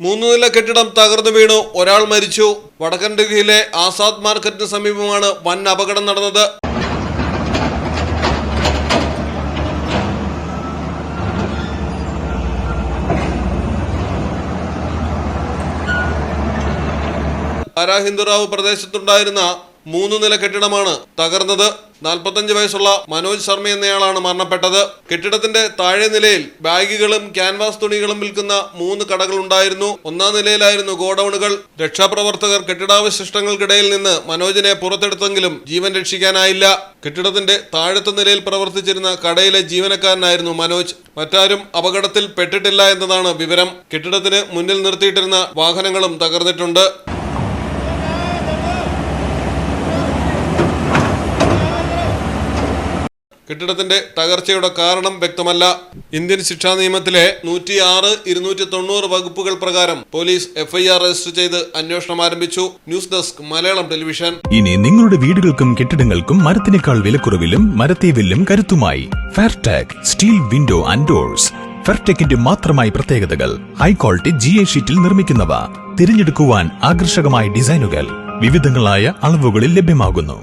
മൂന്ന് നില കെട്ടിടം തകർന്നു വീണു. ഒരാൾ മരിച്ചു. വടക്കൻ ഡൽഹിയിലെ ആസാദ് മാർക്കറ്റിന് സമീപമാണ് വൻ അപകടം നടന്നത്. ഹിന്ദുറാവ് പ്രദേശത്തുണ്ടായിരുന്ന മൂന്ന് നില കെട്ടിടമാണ് തകർന്നത്. നാൽപ്പത്തഞ്ച് വയസ്സുള്ള മനോജ് ശർമ്മ എന്നയാളാണ് മരണപ്പെട്ടത്. കെട്ടിടത്തിന്റെ താഴെ നിലയിൽ ബാഗുകളും ക്യാൻവാസ് തുണികളും വിൽക്കുന്ന മൂന്ന് കടകൾ ഉണ്ടായിരുന്നു. ഒന്നാം നിലയിലായിരുന്നു ഗോഡൌണുകൾ. രക്ഷാപ്രവർത്തകർ കെട്ടിടാവശിഷ്ടങ്ങൾക്കിടയിൽ നിന്ന് മനോജിനെ പുറത്തെടുത്തെങ്കിലും ജീവൻ രക്ഷിക്കാനായില്ല. കെട്ടിടത്തിന്റെ താഴത്തെ നിലയിൽ പ്രവർത്തിച്ചിരുന്ന കടയിലെ ജീവനക്കാരനായിരുന്നു മനോജ്. മറ്റാരും അപകടത്തിൽ പെട്ടിട്ടില്ല എന്നതാണ് വിവരം. കെട്ടിടത്തിന് മുന്നിൽ നിർത്തിയിട്ടിരുന്ന വാഹനങ്ങളും തകർന്നിട്ടുണ്ട്. കെട്ടിടത്തിന്റെ തകർച്ചയുടെ കാരണം വ്യക്തമല്ല. ഇന്ത്യൻ ശിക്ഷാ നിയമത്തിലെ നൂറ്റി ആറ് ഇരുന്നൂറ്റി തൊണ്ണൂറ് വകുപ്പുകൾ പ്രകാരം പോലീസ് എഫ്ഐആർ രജിസ്റ്റർ ചെയ്ത് അന്വേഷണം ആരംഭിച്ചു. News desk Malayalam television. ഇനി നിങ്ങളുടെ വീടുകൾക്കും കെട്ടിടങ്ങൾക്കും മരത്തിനേക്കാൾ വിലക്കുറവിലും മരത്തെ വെല്ലും കരുത്തുമായി Fairtag steel window and doors. ഫെയർടെക്കിന്റെ മാത്രമായി പ്രത്യേകതകൾ ഹൈ ക്വാളിറ്റി ജി എ ഷീറ്റിൽ നിർമ്മിക്കുന്നവ. തിരഞ്ഞെടുക്കുവാൻ ആകർഷകമായ ഡിസൈനുകൾ വിവിധങ്ങളായ അളവുകളിൽ ലഭ്യമാകുന്നു.